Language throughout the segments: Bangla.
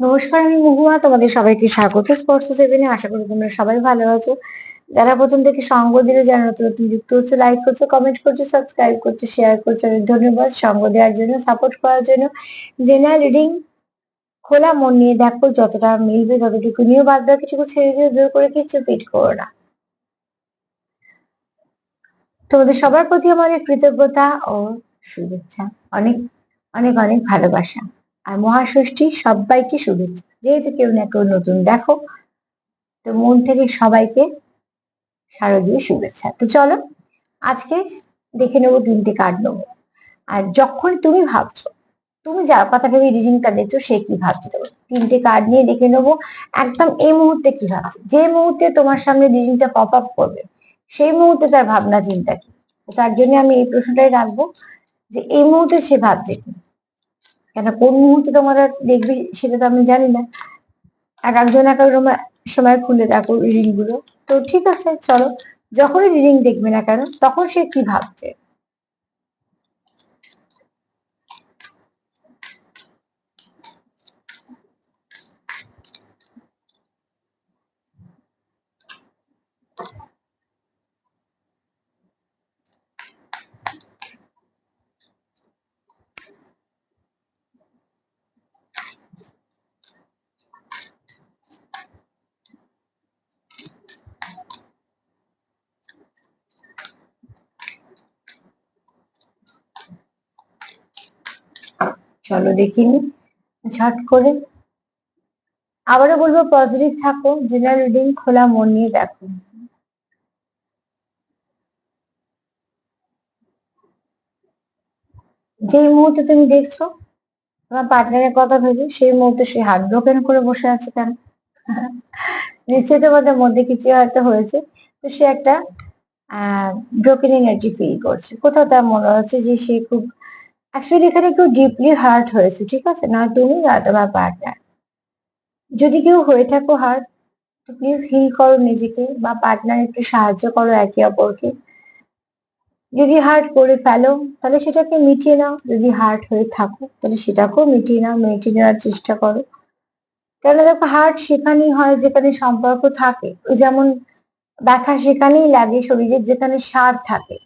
নমস্কার, আমি মহুয়া, তোমাদের সবাইকে স্বাগত স্পর্শ সেভেনে আশা করি তোমরা সবাই ভালো আছো। যারা প্রথম থেকে সঙ্গ দিলে, যারা নতুন নতুন যুক্ত হচ্ছে লাইক করছ কমেন্ট করছ সাবস্ক্রাইব করছ শেয়ার করছ, অনেক ধন্যবাদ। সঙ্গ দেওয়ার জন্য সাপোর্ট করার জন্য। জেনারেল রিডিং খোলা মন নিয়ে দেখো, যতটা মিলবে, ততটুকু নিয়েও বাদ বাকিটুকু ছেড়ে দিয়ে জোর করে কিচ্ছু পিট করো না। তোমাদের সবার প্রতি আমার কৃতজ্ঞতা ও শুভেচ্ছা। অনেক অনেক অনেক ভালোবাসা। আর মহাষষ্ঠী সবাইকে শুভেচ্ছা। যেহেতু কেউ না কেউ নতুন, দেখো, তো মন থেকে সবাইকে শারদীয় শুভেচ্ছা। তো চলো, আজকে দেখে নেব তিনটে কার্ড নেব। আর যখন তুমি ভাবছ, তুমি যা কথা ভেবে রিডিংটা দেখছ, সে কি ভাবছে তো তিনটে কার্ড নিয়ে দেখে নেব, একদম এই মুহূর্তে কি ভাবছে? যে মুহূর্তে তোমার সামনে রিডিংটা পপ আপ করবে, সেই মুহূর্তে তার ভাবনা, চিন্তা কি? তার জন্য আমি এই প্রশ্নটাই রাখব যে এই মুহূর্তে সে ভাবছে কি? কেন কোন মুহূর্তে তোমরা দেখবে সেটা তো আমি জানি না। এক একজন এক সময় খুলে দেখো রিডিংগুলো। তো ঠিক আছে, চলো। যখনই রিডিং দেখবে না কেন, তখন সে কি ভাবছে? চলো দেখিনি। ঝট করে। আবারও বলব পজিটিভ থাকো জেনারেল রিডিং খোলা, মন নিয়ে দেখো। যে মুহূর্তে তুমি দেখছ, তোমার পার্টনারের কথা ভেবে, সেই মুহূর্তে সে হার্ট ব্রোকেন করে বসে আছে কেন? নিশ্চয়ই তোমাদের মধ্যে কিছু হয়তো হয়েছে। তো সে একটা ব্রোকেন এনার্জি ফিল করছে। কোথাও তার মনে হচ্ছে যে সে খুব অ্যাকচুয়ালি এখানে কেউ ডিপলি হার্ট হয়েছে, ঠিক আছে? না তুমি, না তোমার পার্টনার যদি কেউ হয়ে থাকো হার্ট তো প্লিজ হিল করো নিজেকে বা পার্টনার একটু সাহায্য করো একে অপরকে। যদি হার্ট করে ফেলো, তাহলে সেটাকে মিটিয়ে নাও। যদি হার্ট হয়ে থাকো, তাহলে সেটাকেও মিটিয়ে নাও, মিটিয়ে নেওয়ার চেষ্টা করো। কেন দেখো হার্ট সেখানেই হয় যেখানে সম্পর্ক থাকে। যেমন ব্যথা সেখানেই লাগে শরীরের যেখানে সার থাকে।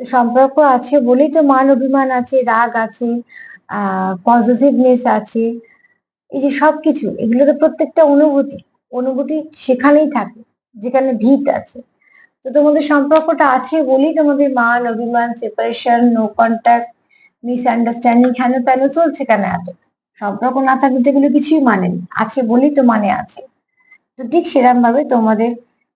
সম্পর্ক আছে বলেই তো মান অভিমান আছে, রাগ আছে পজিটিভনেস আছে, এই যে সবকিছু এগুলো তো প্রত্যেকটা অনুভূতি অনুভূতি সেখানেই থাকে, যেখানে ভিত আছে। তো তোমাদের সম্পর্কটা আছে বলেই তোমাদের মান অভিমান সেপারেশন নো কন্ট্যাক্ট মিসআন্ডারস্ট্যান্ডিং কেন তেন চলছে কেন এত? সম্পর্ক না থাকলে তো এগুলো কিছুই মানে আছে বলেই তো মানে আছে। তো ঠিক সেরকম ভাবে তোমাদের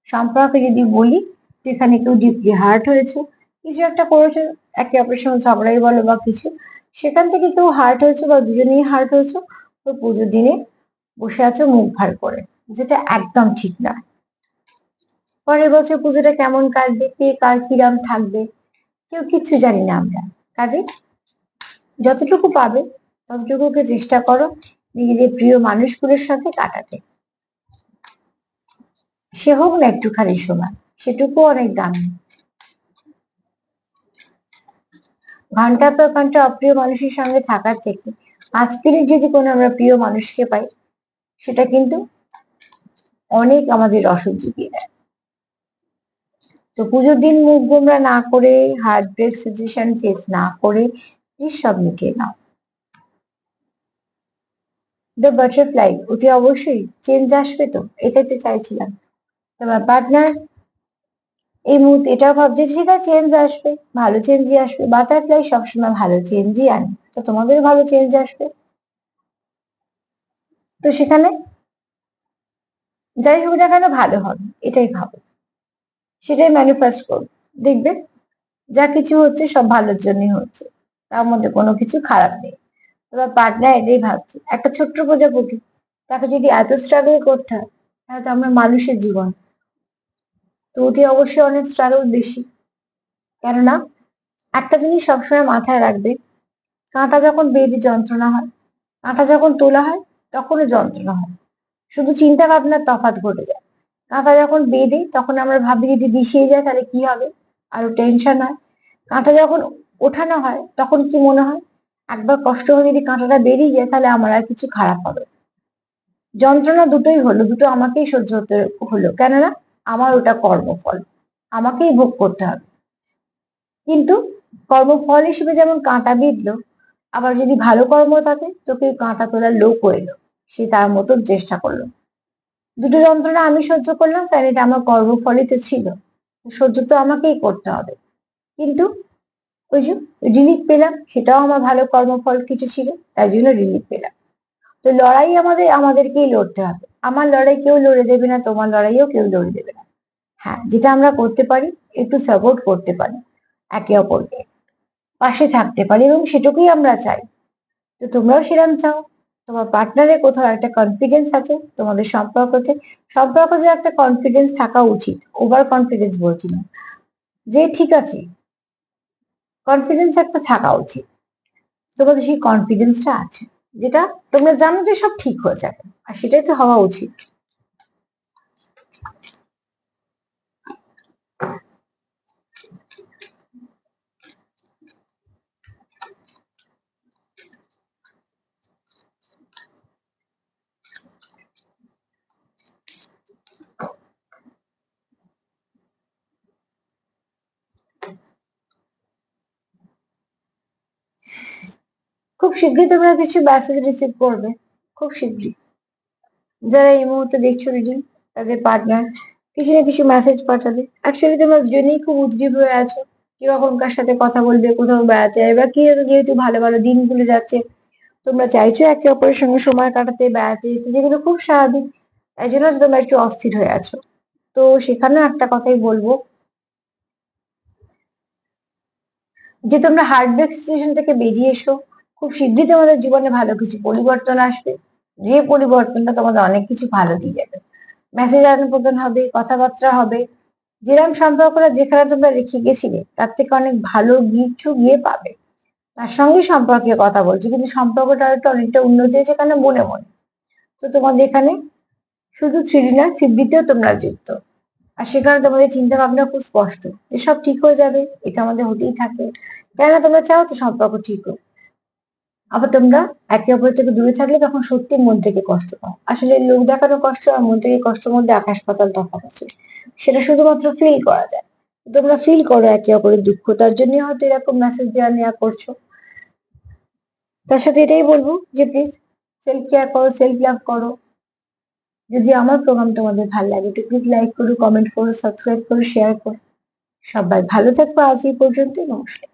সম্পর্কে যদি বলি যেখানে কেউ ডিপলি হার্ট হয়েছে কিছু একটা করেছ, একে অপরের সঙ্গে ঝগড়াই বলো বা কিছু, সেখান থেকে কেউ হার্ট হয়েছে বা দুজনেই হার্ট হয়েছে তো পুজোর দিনে বসে আছো মুখ ভার করে, যেটা একদম ঠিক না। পরের বছর পুজোটা কেমন কাটবে, কে কার কিরাম থাকবে, কেউ কিচ্ছু জানি না আমরা। কাজে যতটুকু পাবে, ততটুকুকে চেষ্টা করো নিজেদের প্রিয় মানুষগুলোর সাথে কাটাতে। সে হোক না একটুখানি সময় সেটুকু অনেক দামি। ঘণ্টার পর ঘণ্টা অপ্রিয় মানুষের সঙ্গে থাকার থেকে পাঁচ মিনিট যদি কোনো আমরা প্রিয় মানুষকে পাই, সেটা কিন্তু অনেক আমাদের রসদ জুগিয়ে দেয়। তো পুজোর দিন মুখ গোমরা না করে হার্ট ব্রেক সিচুয়েশন ফেস না করে প্লিজ সব মিটিয়ে নাও। দ্য বাটারফ্লাই অতি অবশ্যই চেঞ্জ আসবে তো, এটাই তো চাইছিলাম। তোমার পার্টনার এই মুহূর্তে এটাও ভাবছে, ঠিক আছে চেঞ্জ আসবে, ভালো চেঞ্জই আসবে বাটারফ্লাই সবসময় ভালো চেঞ্জই আনে। তো তোমাদের ভালো চেঞ্জ আসবে? তো সেখানে যাই হোক না কেন ভালো হবে, এটাই ভাবো। সেটাই ম্যানিফেস্ট করো দেখবে, যা কিছু হচ্ছে সব ভালোর জন্যই হচ্ছে, তার মধ্যে কোনো কিছু খারাপ নেই। তোমার পার্টনার এটাই ভাবছে, একটা ছোট্ট প্রজাপতি, তাকে যদি এত স্ট্রাগল করতে হয়, তাহলে তো আমরা মানুষের জীবন। তো অতি অবশ্যই অনেক স্ট্রাগল বেশি। কেননা, একটা জিনিস সবসময় মাথায় রাখবে, কাঁটা যখন বেবি যন্ত্রণা হয়, কাঁটা যখন তোলা হয়, তখনও যন্ত্রণা হয়। শুধু চিন্তা ভাবনার তফাৎ ঘটে যায়। কাঁটা যখন বেঁধে, তখন আমরা ভাবি যদি বিষিয়ে যায় তাহলে কি হবে? আরও টেনশন হয়। কাঁটা যখন ওঠানো হয়, তখন কি মনে হয়? একবার কষ্ট হয়ে যদি কাঁটাটা বেরিয়ে যায়, তাহলে আমার আর কিছু খারাপ হবে যন্ত্রণা দুটোই হলো, দুটো আমাকেই সহ্য হতে হলো। কেননা আমার ওটা কর্মফল। আমাকেই ভোগ করতে হবে। কিন্তু কর্মফল হিসেবে যেমন কাঁটা বিঁধলো, আবার যদি ভালো কর্ম থাকে তো কেউ কাঁটা তোলার লোকও এলো। সে তার মতন চেষ্টা করল। দুটো যন্ত্রণা আমি সহ্য করলাম, কারণ এটা আমার কর্মফলিতে ছিল। সহ্য তো আমাকেই করতে হবে। কিন্তু ওই যে রিলিফ পেলাম, সেটাও আমার ভালো কর্মফল কিছু ছিল, তাই জন্য রিলিফ পেলাম। তো লড়াই আমাদের, আমাদেরকেই লড়তে হবে। আমার লড়াই কেউ লড়ে দেবে না, তোমার লড়াইও কেউ লড়ে দেবে না। হ্যাঁ যেটা আমরা করতে পারি, একটু সাপোর্ট করতে পারি, একে অপরকে। পাশে থাকতে পারি এবং সেটুকুই আমরা চাই। তো তোমরাও সেরাম চাও। তোমার পার্টনারে কোথাও একটা কনফিডেন্স আছে, তোমাদের সম্পর্কতে সম্পর্কতে একটা কনফিডেন্স থাকা উচিত ওভার কনফিডেন্স বলছি না। যে ঠিক আছে কনফিডেন্স একটা থাকা উচিত। তোমাদের সেই কনফিডেন্সটা আছে। যেটা তোমরা জানো যে সব ঠিক হয়ে যাবে আর সেটাই তো হওয়া উচিত খুব শীঘ্রই তোমরা কিছু মেসেজ রিসিভ করবে, খুব শীঘ্রই। যারা এই মুহূর্তে দেখছ রিডিং তাদের পার্টনার কিছু না কিছু মেসেজ পাঠাবে। অ্যাকচুয়ালি তোমরা দুজনেই খুব উদ্গ্রীব হয়ে আছো, কেউ কার সাথে কথা বলবে, কোথাও বেড়াতে যাবে, বা কি যেহেতু ভালো ভালো দিনগুলো যাচ্ছে, তোমরা চাইছো একে অপরের সঙ্গে সময় কাটাতে, বেড়াতে যেতে, যেগুলো খুব স্বাভাবিক। তাই জন্য তোমরা একটু অস্থির হয়ে আছো। তো সেখানেও একটা কথাই বলব। যে তোমরা হার্টব্রেক সিচুয়েশন থেকে বেরিয়ে এসো খুব শীঘ্রই তোমাদের জীবনে ভালো কিছু পরিবর্তন আসবে। যে পরিবর্তনটা তোমাদের অনেক কিছু ভালো দিয়ে যাবে। মেসেজ আদান প্রদান হবে, কথাবার্তা হবে, যেরকম সম্পর্কটা যেখানে তোমরা রেখে গেছিলে, তার থেকে অনেক ভালো কিছু গিয়ে পাবে। তার সঙ্গে সম্পর্কে কথা বলছি, কিন্তু সম্পর্কটা একটু অনেকটা উন্নতি হয়েছে কারণ মনে মনে। তো তোমাদের এখানে শুধু থ্রি না ফিফটিতেও তোমরা যুক্ত। আর সেখানে তোমাদের চিন্তা ভাবনা খুব স্পষ্ট, যে সব ঠিক হয়ে যাবে, এটা আমাদের হতেই থাকে। কেন তোমরা চাও তো সম্পর্ক ঠিক হোক। আবার তোমরা একে অপরের থেকে দূরে থাকলে তখন সত্যি মন থেকে কষ্ট পাও। আসলে লোক দেখানো কষ্ট আর মন থেকে কষ্টের মধ্যে আকাশ পাতাল তফাৎ আছে। সেটা শুধুমাত্র ফিল করা যায়। তোমরা ফিল করো একে অপরের দুঃখ তার জন্য হয়তো এরকম মেসেজ দেওয়া নেওয়া করছ। তার সাথে এটাই বলব যে প্লিজ সেলফ কেয়ার করো সেলফ লাভ করো। যদি আমার প্রোগ্রাম তোমাদের ভালো লাগে তো প্লিজ লাইক করো কমেন্ট করো সাবস্ক্রাইব করো শেয়ার করো। সবাই ভালো থাকব আজ এই পর্যন্ত নমস্কার।